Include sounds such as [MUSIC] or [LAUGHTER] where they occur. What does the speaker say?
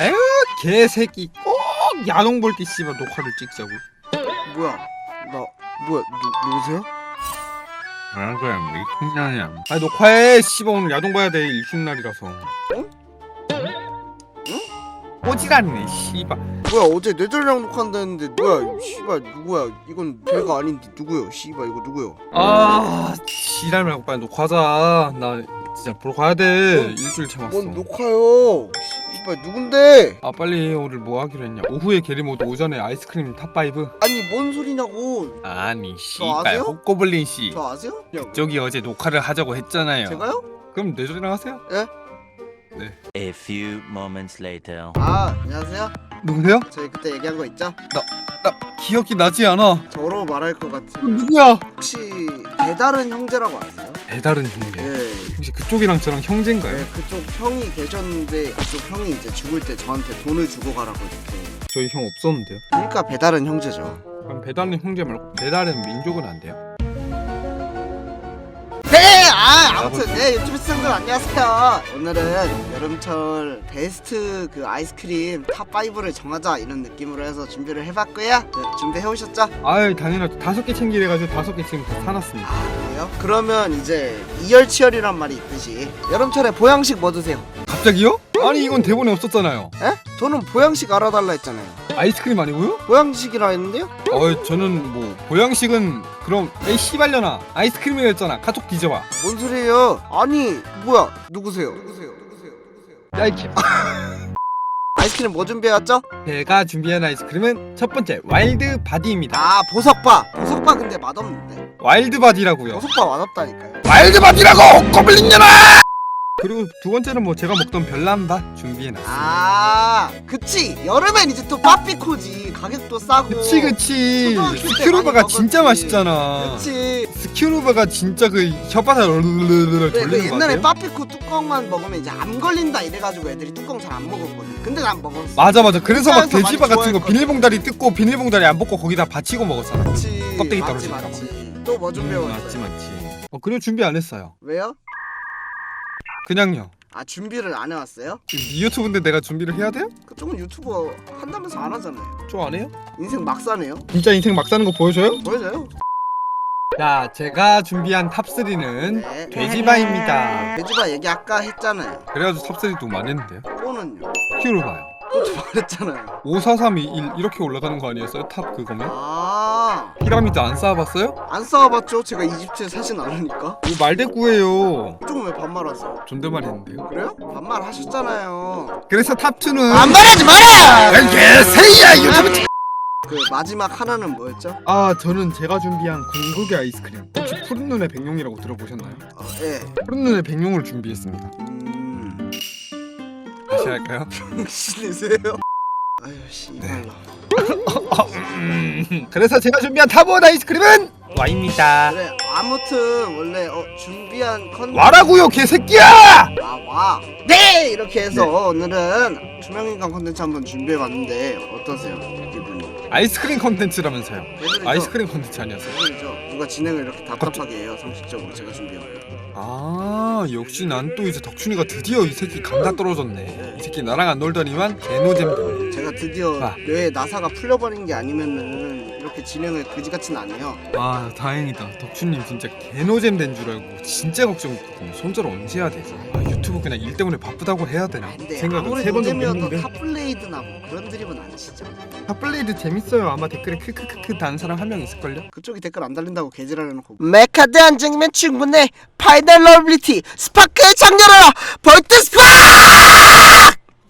에휴 개새끼 꼭 야동 볼 때 씨발 녹화를 찍자고 뭐야? 나 뭐야? 누, 누구세요? 뭐야 그래 미친년이야 아니 녹화해 씨발 오늘 야동 봐야 돼 일식날이라서 응? 꼬지라네 씨발 뭐야 어제 뇌절량 녹화한다는데 뭐야? 씨발 누구야? 이건 걔가 아닌데 누구요? 씨발 이거 누구요? 아 지랄 말고 빨리 녹화하자 나 진짜 보러 가야 돼 뭔- 일주일 참았어 뭔 녹화요? 씨발 누군데? 아 빨리 오늘 뭐 하기로 했냐 오후에 게리모드 오전에 아이스크림 탑5 아니 뭔 소리냐고? 아니 저 씨발 아세요? 호꼬블린 씨 저 아세요? 야, 저기 어제 녹화를 하자고 했잖아요 제가요? 그럼 뇌절이랑 하세요 A few moments later. 아 안녕하세요. 누구세요? 저희 그때 얘기한 거 있죠? 나 기억이 나지 않아 저로 말할 것 같은 누구야? 혹시 배다른 형제라고 아세요? 배다른 형제 예. 혹시 그쪽이랑 저랑 형제인가요? 네, 그쪽 형이 계셨는데 그쪽 형이 이제 죽을 때 저한테 돈을 주고 가라고 이렇게. 저희 형 없었는데요 그러니까 배다른 형제죠. 그럼 배다른 형제 말고 배다른 민족은 안 돼요? 네, 아 아무튼 네 유튜브 시청자들 안녕하세요. 오늘은 여름철 베스트 그 아이스크림 탑 5를 정하자 이런 느낌으로 해서 준비를 해봤고요. 네, 준비해 오셨죠? 아유 당연하죠 다섯 개 챙기래가지고 다섯 개 지금 다 사놨습니다 아 그래요? 그러면 이제 이열치열이란 말이 있듯이 여름철에 보양식 뭐 드세요? 갑자기요? 아니 이건 대본에 없었잖아요 에? 저는 보양식 알아달라 했잖아요. 아이스크림 아니고요? 보양식이라 했는데요? 어 저는 뭐 보양식은 그럼 에이 씨발려나 아이스크림이라 했잖아 카톡 뒤져봐 뭔 소리예요? 아니 뭐야? 누구세요? 누구세요? 누구세요? 누구세요? 야이 개 [LAUGHS] 아이스크림 뭐 준비해왔죠? 제가 준비한 아이스크림은 첫 번째 와일드 바디입니다 아 보석바. 보석바 근데 맛없는데. 와일드 바디라고요 보석바 맛없다니까요. 와일드 바디라고 고블린년아 그리고 두 번째는 뭐 제가 먹던 별남바 준비해놨어요. 아 그치. 여름엔 이제 또 빠삐코지. 가격도 싸고. 그치 그치. 초등학교 때 스키루바가 많이 진짜 먹었지. 맛있잖아. 그치. 스키루바가 진짜 그 혓바닥 르르르르 그래, 그 돌리는 거 옛날에 같아요? 빠삐코 뚜껑만 먹으면 이제 암 걸린다 이래가지고 애들이 뚜껑 잘 안 먹었거든. 근데 난 먹었어. 맞아 맞아. 그래서 막 돼지바 많이 같은 거 좋아했거든. 비닐봉다리 뜯고 비닐봉다리 안 벗고 거기다 받치고 먹었잖아. 그치. 껍데기 맞지 떨어질까. 봐. 맞지. 또뭐 음, 준비해왔어요? 맞지 맞지. 어 그리고 준비 안 했어요. 왜요? 그냥요. 아 준비를 안 해왔어요? 유튜브인데 내가 준비를 해야 돼요? 그쪽은 유튜버 한다면서 안 하잖아요. 저 안 해요? 인생 막 사네요. 진짜 인생 막 사는 거 보여줘요? 보여줘요. 자 제가 준비한 탑3는 네. 돼지바입니다. 돼지바 얘기 아까 했잖아요. 그래가지고 탑3도 많이 했는데요? 또는요? 큐로바요 또 말했잖아요 54321 이렇게 올라가는 거 아니었어요? 탑 그거면? 아, 피라미드 안 쌓아봤어요? 안 싸워봤죠? 제가 이집트에 사진 않으니까. 이거 말대꾸예요 이쪽은 왜 반말하세요? 존댓말 했는데요 그래요? 반말 하셨잖아요. 그래서 탑 2는 반말하지 마라! 개새야 유튜브 그 마지막 하나는 뭐였죠? 아 저는 제가 준비한 궁극의 아이스크림 혹시 푸른 눈의 백룡이라고 들어보셨나요? 어, 예. 푸른 눈의 백룡을 준비했습니다 음, 다시 할까요? 신이세요? 아유 씨발로. 음, 그래서 제가 준비한 탑원 아이스크림은 와입니다 그래 아무튼 원래 어, 준비한 컨 와라고요 개새끼야! 아, 와. 네 이렇게 해서 오늘은 투명인간 컨텐츠 한번 준비해봤는데 어떠세요? 기분이? 아이스크림 컨텐츠라면서요? 아이스크림 컨텐츠 아니었어요? 예술이죠? 누가 진행을 이렇게 답답하게 해요 상식적으로 제가 준비한 거. 아 역시 난 또 이제 덕춘이가 드디어 이 새끼 감다 떨어졌네. 이 새끼 나랑 안 놀더니만 개노잼 되네 제가 드디어 아. 뇌에 나사가 풀려버린 게 아니면은 이렇게 진행을 그지같이는 안 해요. 아 다행이다. 덕춘님 진짜 개노잼 된 줄 알고 진짜 걱정했거든요. 손절 언제 해야 되지? 아 유튜브 그냥 일 때문에 바쁘다고 해야 되나? 근데 생각을 아무리 세번 정도 노잼이어도 했는데. 탑블레이드나 뭐 그런 드립은 아니시죠? 탑블레이드 재밌어요. 아마 댓글에 크크크크 다는 사람 한 명 있을걸요? 그쪽이 댓글 안 달린다고 개지랄 해놓고. 메카드 안정이면 충분해. 파이널 러블리티 스파크의 장렬하라. 볼트 스파